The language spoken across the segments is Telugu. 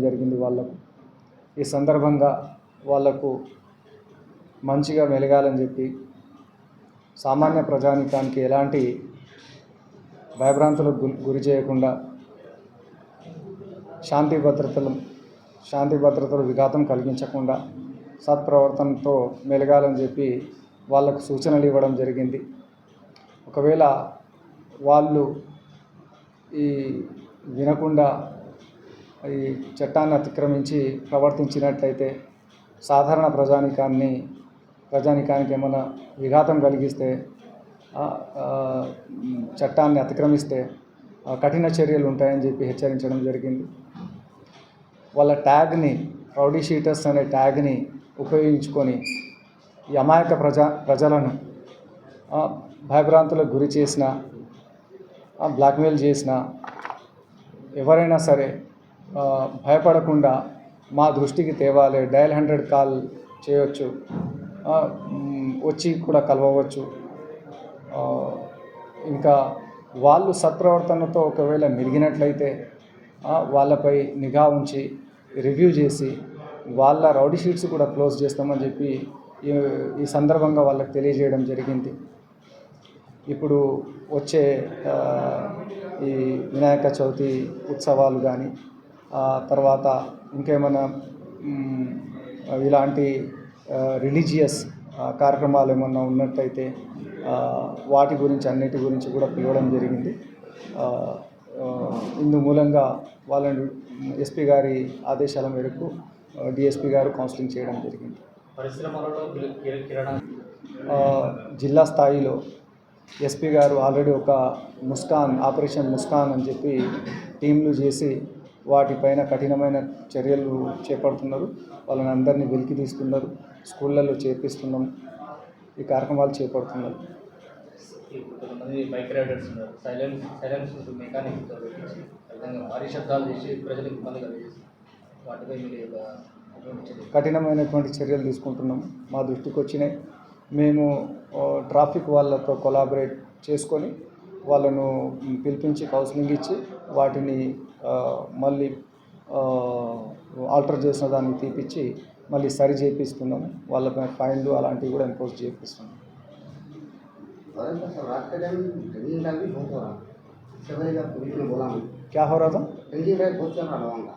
జరిగింది వాళ్ళకు ఈ సందర్భంగా వాళ్ళకు మంచిగా మెలగాలని చెప్పి సామాన్య ప్రజానికానికి ఎలాంటి భయభ్రాంతులకు గు- గురి చేయకుండా శాంతి భద్రతలు శాంతి భద్రతలు విఘాతం కలిగించకుండా సత్ప్రవర్తనతో మెలగాలని చెప్పి వాళ్ళకు సూచనలు ఇవ్వడం జరిగింది. ఒకవేళ వాళ్ళు ఈ వినకుండా ఈ చట్టాన్ని అతిక్రమించి ప్రవర్తించినట్లయితే సాధారణ ప్రజానికాన్ని ప్రజానికానికి ఏమైనా విఘాతం కలిగిస్తే చట్టాన్ని అతిక్రమిస్తే కఠిన చర్యలు ఉంటాయని చెప్పి హెచ్చరించడం జరిగింది. వాళ్ళ ట్యాగ్ని రౌడీ షీటర్స్ అనే ట్యాగ్ని ఉపయోగించుకొని ఈ అమాయక ప్రజా ప్రజలను భయభ్రాంతులకు గురి చేసిన బ్లాక్మెయిల్ చేసిన ఎవరైనా సరే భయపడకుండా మా దృష్టికి తేవాలి డయల్ హండ్రెడ్ కాల్ చేయొచ్చు వచ్చి కూడా కలవవచ్చు. ఇంకా వాళ్ళు సత్ప్రవర్తనతో ఒకవేళ మెలిగినట్లయితే వాళ్ళపై నిఘా ఉంచి రివ్యూ చేసి వాళ్ళ రౌడీ షీట్స్ కూడా క్లోజ్ చేస్తామని చెప్పి ఈ సందర్భంగా వాళ్ళకి తెలియజేయడం జరిగింది. ఇప్పుడు వచ్చే ఈ వినాయక చవితి ఉత్సవాలు కానీ తర్వాత ఇంకేమైనా ఇలాంటి రిలీజియస్ కార్యక్రమాలు ఏమన్నా ఉన్నట్టయితే వాటి గురించి అన్నిటి గురించి కూడా పిలవడం జరిగింది. ఇందు మూలంగా వాళ్ళని ఎస్పీ గారి ఆదేశాల మేరకు డిఎస్పీ గారు కౌన్సిలింగ్ చేయడం జరిగింది. జిల్లా స్థాయిలో ఎస్పీ గారు ఆల్రెడీ ఒక ముస్కాన్ ఆపరేషన్ ముస్కాన్ అని చెప్పి టీంలు చేసి వాటిపైన కఠినమైన చర్యలు చేపడుతున్నారు. వాళ్ళని అందరినీ వెలికి తీస్తున్నారు స్కూళ్ళల్లో చేర్పిస్తున్నాం. ఈ కార్యక్రమాలు చేపడుతున్నారు. కొంతమంది బైక్ రైడర్స్ ఉన్నారు. సైలెన్స్ సైలెన్స్ మెకానిక్ భారీ శబ్దాలు చేసి ప్రజలకు ఇబ్బంది వాటిపై మీరు కఠినమైనటువంటి చర్యలు తీసుకుంటున్నాం. మా దృష్టికి వచ్చినాయి. మేము ట్రాఫిక్ వాళ్ళతో కొలాబరేట్ చేసుకొని వాళ్ళను పిలిపించి కౌన్సిలింగ్ ఇచ్చి వాటిని మళ్ళీ ఆల్టర్ చేసిన దాన్ని తీపిచ్చి మళ్ళీ సరి చేపిస్తున్నాము వాళ్ళపై ఫైన్లు అలాంటివి కూడా ఇంపోజ్ చేపిస్తున్నాం और सर रात के टाइम ड्रिंकिंग टाइम भी बहुत हो रहा सवेरे जब पुलिस ने बोला मैं क्या हो रहा था ड्रिंकिंग टाइम बहुत चल रहा लोगों का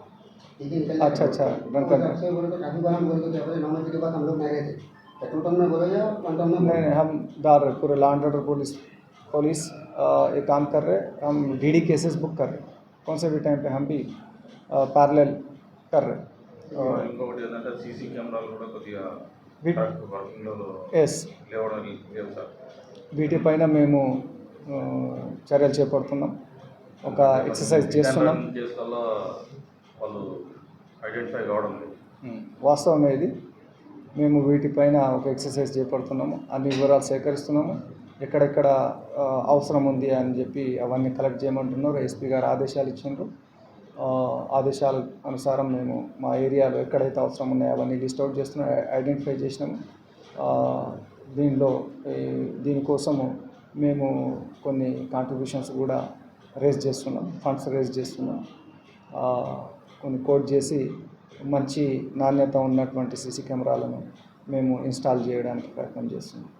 ठीक है निकल अच्छा, अच्छा, ड्रंक ड्रंक करना। से बोले तो ट्रैफिक वाला बोले तो क्या बोले नौ बजे के बाद हम लोग नहीं रहे थे पेट्रोल पंप में बोले जाओ क्वांटम में नहीं नहीं हम डाल रहे पूरे law and order police police आ, ये काम कर रहे हम डी केसेस बुक कर रहे कौन से भी टाइम पे हम भी पैरेलल कर रहे और ఇంకొకటి ఏంటంటే సీసీ కెమెరాలు కూడా కొద్దిగా వీట్- కరెక్ట్ వర్కింగ్లో ఎస్ లేవడం లేవు సార్ వీటిపైన మేము ఆ, చర్యలు చేపడుతున్నాం ఒక ఎక్సర్సైజ్ చేస్తున్నాం చేస్తున్న వాళ్ళు ఐడెంటిఫై కావడం లేదు ఉమ్, వాస్తవమే ఇది మేము వీటిపైన ఒక ఎక్సర్సైజ్ చేపడుతున్నాము అన్ని వివరాలు సేకరిస్తున్నాము ఎక్కడెక్కడ అవసరం ఉంది అని చెప్పి అవన్నీ కలెక్ట్ చేయమంటున్నారు. ఎస్పీ గారు ఆదేశాలు ఇచ్చిండ్రు. ఆదేశాల అనుసారం మేము మా ఏరియాలో ఎక్కడైతే అవసరం ఉన్నాయో అవన్నీ లిస్ట్ అవుట్ చేస్తున్నాం ఐడెంటిఫై చేసినాము. దీనిలో దీనికోసము మేము కొన్ని కాంట్రిబ్యూషన్స్ కూడా రేజ్ చేస్తున్నాం ఫండ్స్ రేజ్ చేస్తున్నాం. కొన్ని కోడ్ చేసి మంచి నాణ్యత ఉన్నటువంటి సీసీ కెమెరాలను మేము ఇన్స్టాల్ చేయడానికి ప్రయత్నం చేస్తున్నాం.